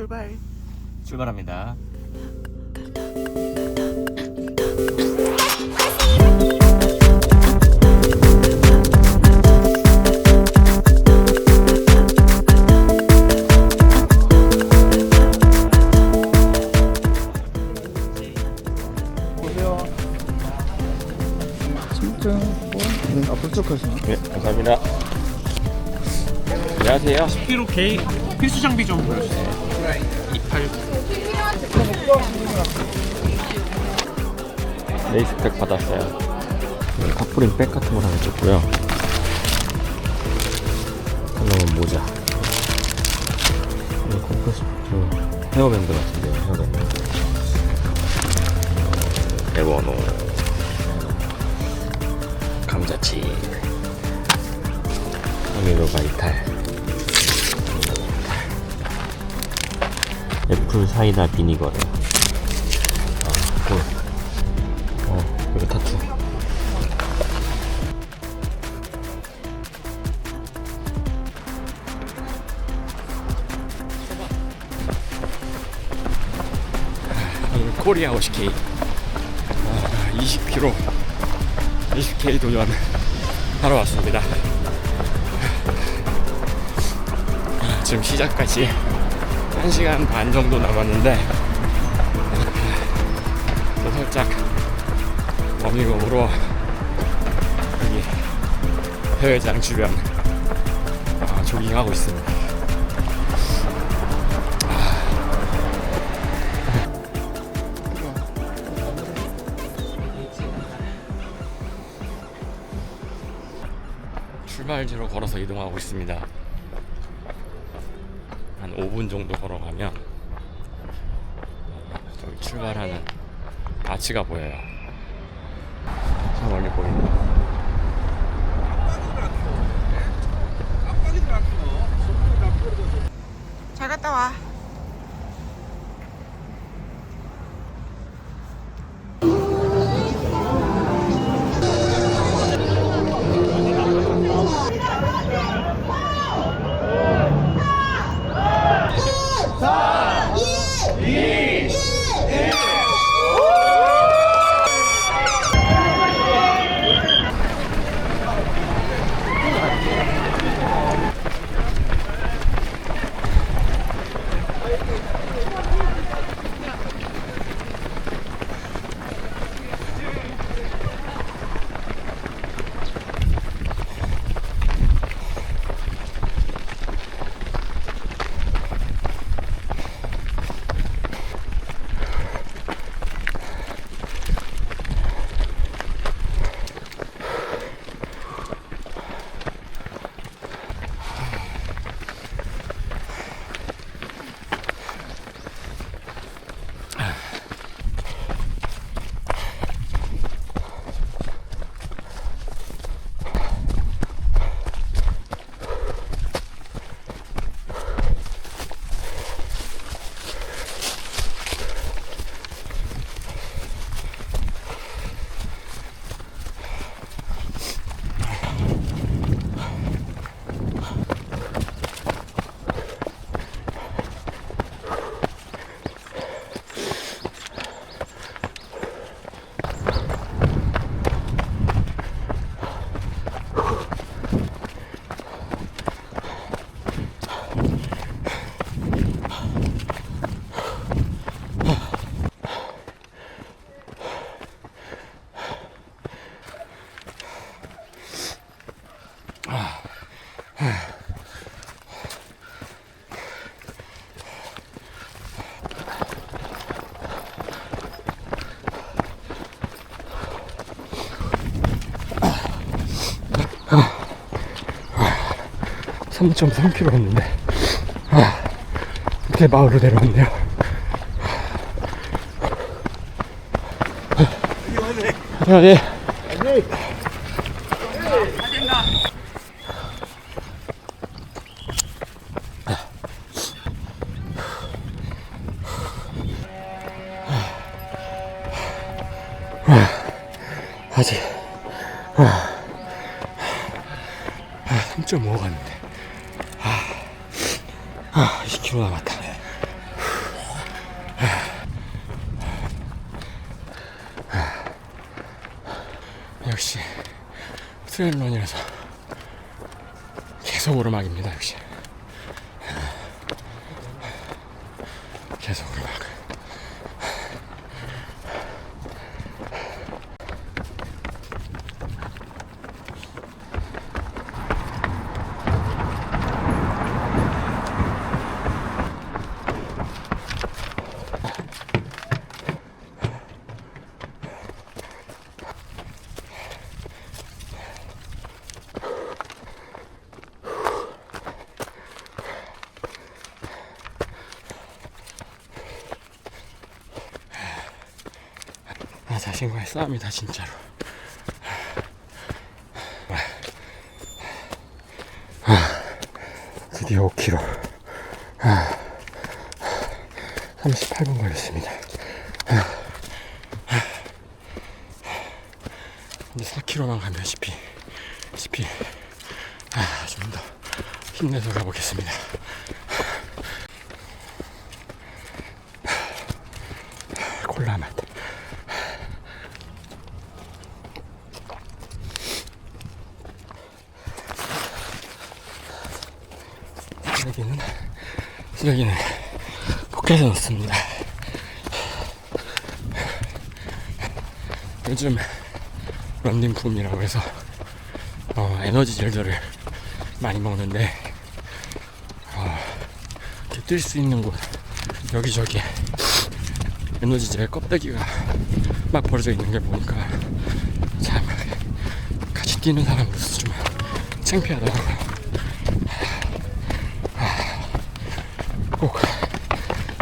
출발. 출발합니다. 네, 앞으로 쭉 가시나? 네, 감사합니다. 안녕하세요. 10kg K 필수 장비 좀 보여주세요. 28 레이스백 받았어요. 탑프린 백 같은 거 하나 줬고요. 하나는 모자. 이거 컴프스트 헤어밴드 같은데요, 헤어밴드. 에버노. 감자칩. 아미로 바이탈. 애플 사이다 비니거래. 아, 꿀. 어, 이거 타투. 오늘 코리아 50K. 아, 20km, 20K 도전 하러 왔습니다. 아, 지금 시작까지 1시간 반 정도 남았는데, 또 살짝 워밍업으로 여기 해외장 주변 아, 조깅하고 있습니다. 출발지로 걸어서 이동하고 있습니다. 한 5분 정도 걸어가면 저기 출발하는 아치가 보여요. 저 멀리 보인다. 잘 갔다 와. 4, 3, 2, 1. 3.3km였는데 아, 이렇게 마을로 내려왔네요. 아, 예. 아, 20km 남았다. 아. 역시 트레일런이라서 계속 오르막입니다. 역시. 자신과의 싸움이다 진짜로. 드디어 5km 38분 걸렸습니다. 이제 4km만 가면 10km 쓰레기는 포켓에 넣습니다. 요즘 런닝 붐이라고 해서 어, 에너지 젤들을 많이 먹는데 어, 뛸수 있는 곳 여기저기 에너지 젤 껍데기가 막 버려져 있는 게 보니까 참 같이 뛰는 사람으로서 좀 창피하더라고요.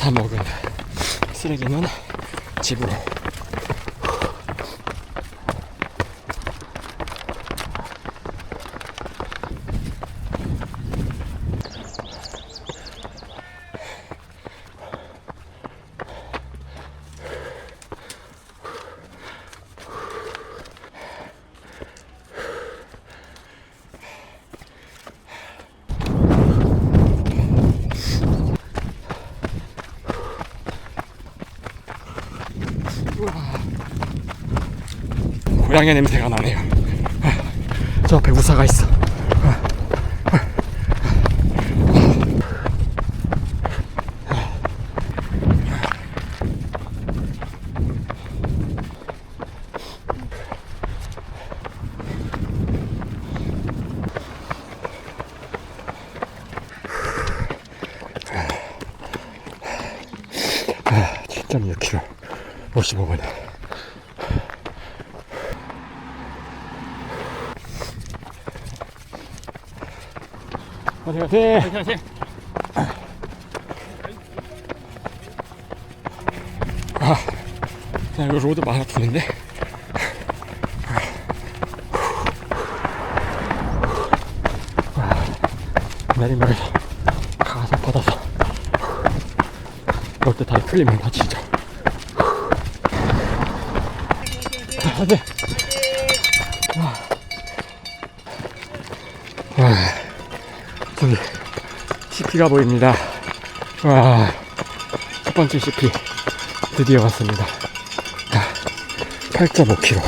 다 먹은 쓰레기는 집으로 고양이 냄새가 나네요. 아, 저 배구사가 있어. 아, 7.6km 55분. 화이팅 화이팅 화이팅 아, 나 이거 로드 마라톤인데? 내리막에서 가서 받아서 그럴 때 다리 풀리면 다치죠. 화 CP가 보입니다. 와, 첫 번째 CP 드디어 왔습니다. 8.5km.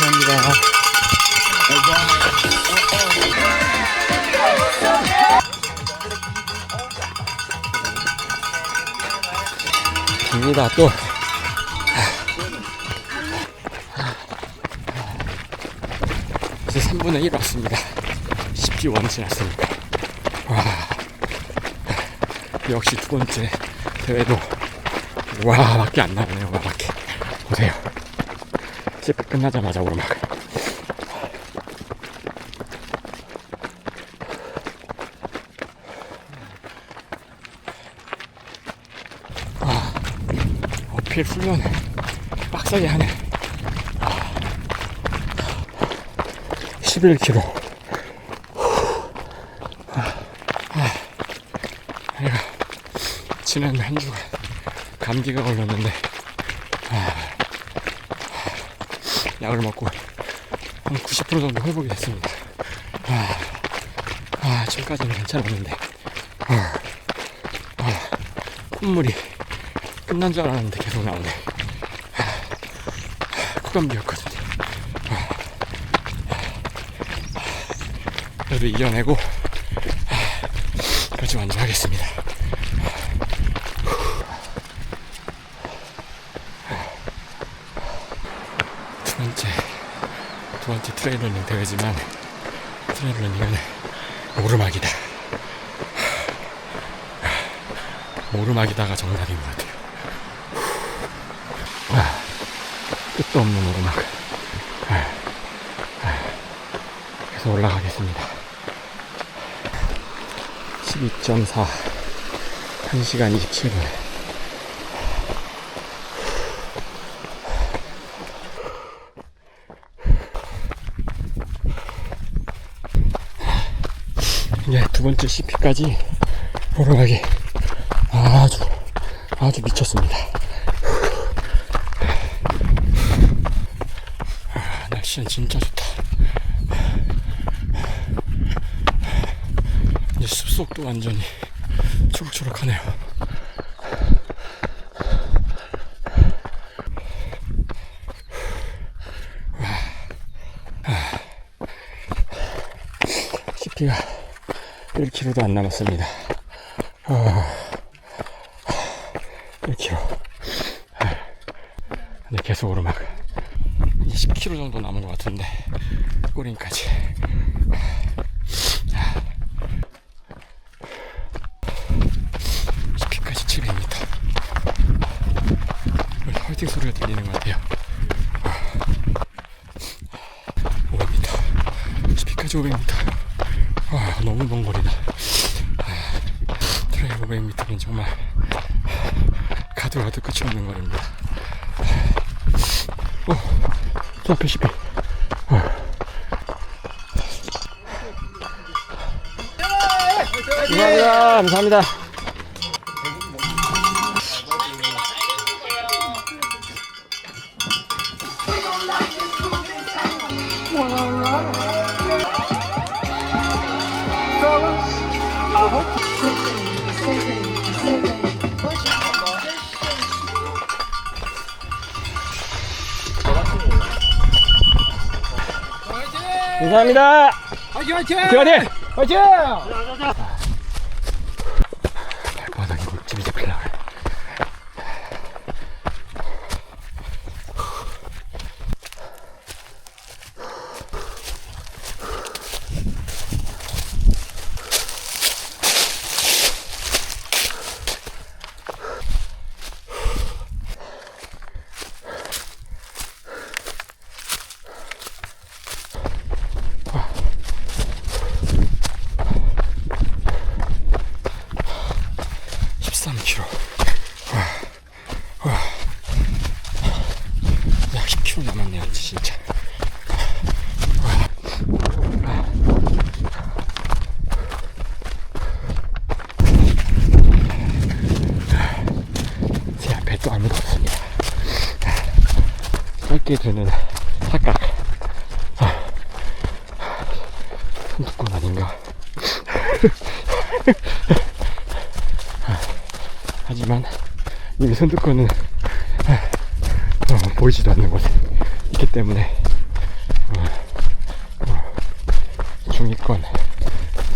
감사합니다. 갑니다 또. 이제 3분의 1 왔습니다. 10기1 지났으니까. 와. 역시 두 번째 대회도 와 밖에 안 나오네요. 와 밖에. 보세요. 집회 끝나자마자 오르막. 훈련을 빡세게 하네. 11km. 내가 지난 한 주간 감기가 걸렸는데 아, 약을 먹고 한 90% 정도 회복이 됐습니다. 아, 아 지금까지는 괜찮았는데 아, 아, 콧물이 끝난 줄 알았는데 계속 나오네. 아, 습감기였거든요. 그래도 이겨내고 그렇지 완주하겠습니다. 두 번째 두 번째 트레일러닝 대회지만 트레일러닝은 오르막이다. 오르막이다가 정답인 것 같아요. 아, 끝도 없는 오르막. 아, 아, 계속 올라가겠습니다. 12.4 1시간 27분 이제 두 번째 CP까지 오르막이 아주 아주 미쳤습니다. 아, 날씨는 진짜 좋다. 이제 습속도 완전히 초록초록하네요. CP가 1km도 안 남았습니다. 아, 1km. 근데 계속 오르막. 이제 10km 정도 남은 것 같은데 꼬린까지. 스피까지 700m. 여기 화이팅 소리가 들리는 것 같아요. 500m. 스피까지 500m. 와, 너무 먼 거리다. 트레일 500m는 정말 가도 가도 끝이 없는 거리입니다. 어, 저 앞에 CP. 감사합니다. 감사합니다. 감사합니다. 화이팅 화이팅! 화이팅! 화이팅! 발바닥에 물집이 잡히려고 그래. 십3 k 와, 와. 약 10km 남았네요, 이제 진짜. 제 앞에 또 아무도 없습니다. 짧게 되는 사각. 손톱권 아닌가? 하지만 이 선두권은 어, 보이지도 않는 곳에 있기 때문에 어, 어, 중위권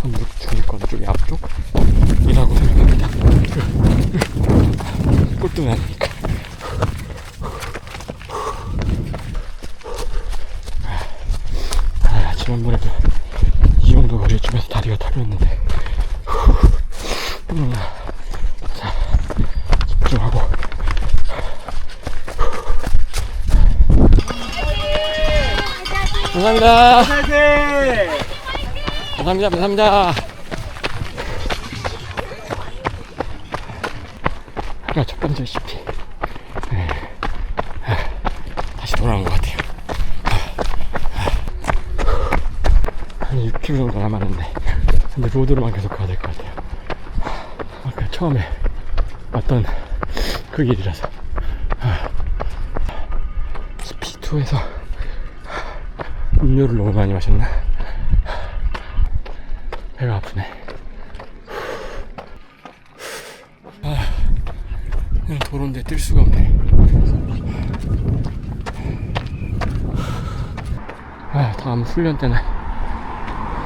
선두 중위권 쪽의 앞쪽이라고 생각합니다. 꼴등 아니니까. 아, 지난번에도 이 정도 거리쯤에서 다리가 타렸는데 음. 집중하고. 감사합니다. 감사합니다. 감사합니다. 아까 첫 번째 CP 네. 아, 다시 돌아온 것 같아요. 한 6km 정도 남았는데 근데 로드로만 계속 가야 될 것 같아요. 아까 처음에 그 길이라서. 스피2에서 음료를 너무 많이 마셨나? 배가 아프네. 아 그냥 도로인데 뛸 수가 없네. 다음 훈련 때는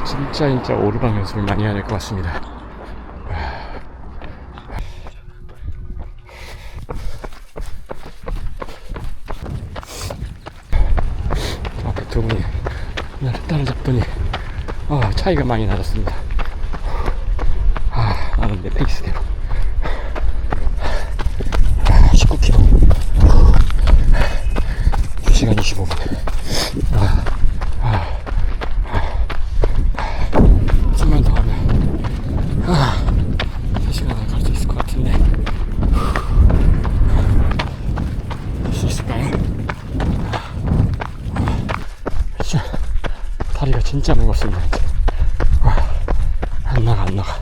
진짜 진짜 오르막 연습을 많이 해야 될 것 같습니다. 저 앞에 두 분이 나를 따라잡더니 아, 차이가 많이 나졌습니다. 아, 나는 내 페이스대로. 19km. 2시간 25분. 아, 아, 아. 좀만 더 하면, 아, 3시간 안에 갈 수 있을 것 같은데. 할 수 있을까요? 자, 다리가 진짜 무겁습니다. 이제. 와, 안 나가, 안 나가.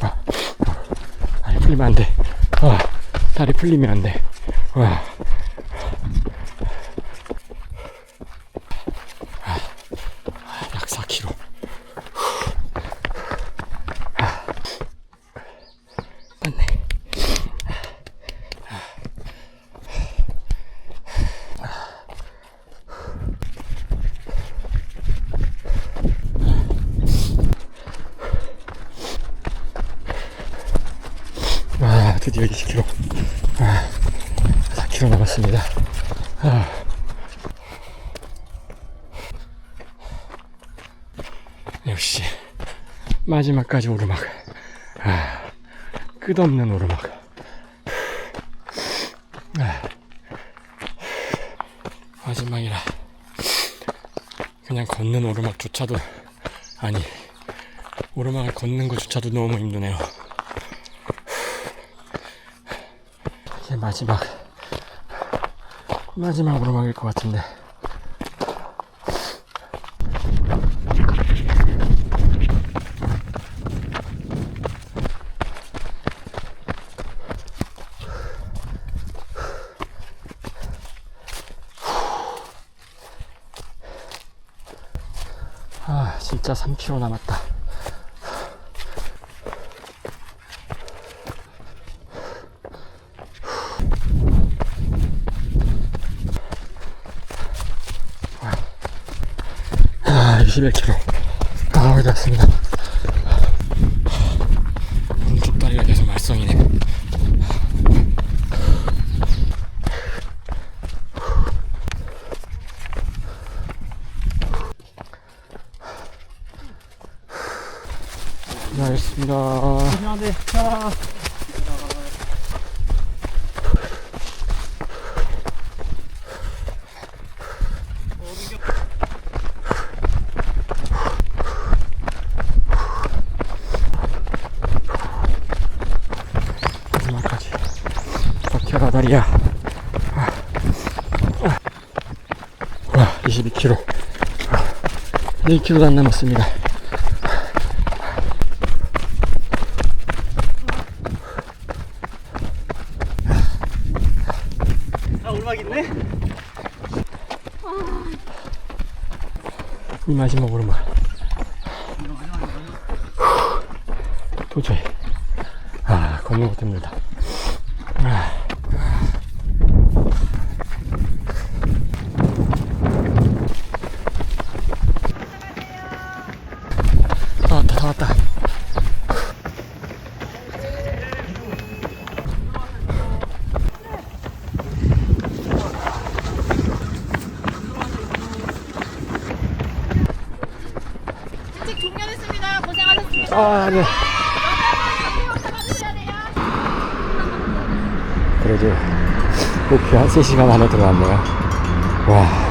와, 다리 풀리면 안 돼. 와, 다리 풀리면 안 돼. 와. 약 4kg. 맞네. 아, 드디어 20km. 아, 4km 남았습니다. 아. 역시, 마지막까지 오르막. 아, 끝없는 오르막. 아, 마지막이라. 그냥 걷는 오르막조차도, 아니, 오르막을 걷는 것조차도 너무 힘드네요. 이게 마지막 마지막 오르막일 것 같은데 진짜 3km 남았다 아, 21km. 아, 거의 다 왔습니다. 오른쪽 다리가 계속 말썽이네. 네, 알겠습니다. 안녕하세요. 자, 마지막까지 버텨라 다리야. 아. 아. 와, 22km. 아, 1km도 안 남았습니다. 오르막 있네. 이 마지막 오르막. 도저히. 아, 걷는 것도 힘들다. 일찍 종료됐습니다. 고생하셨습니다. 아, 네. 그래도 목표 한 3시간 안에 들어왔네요. 와.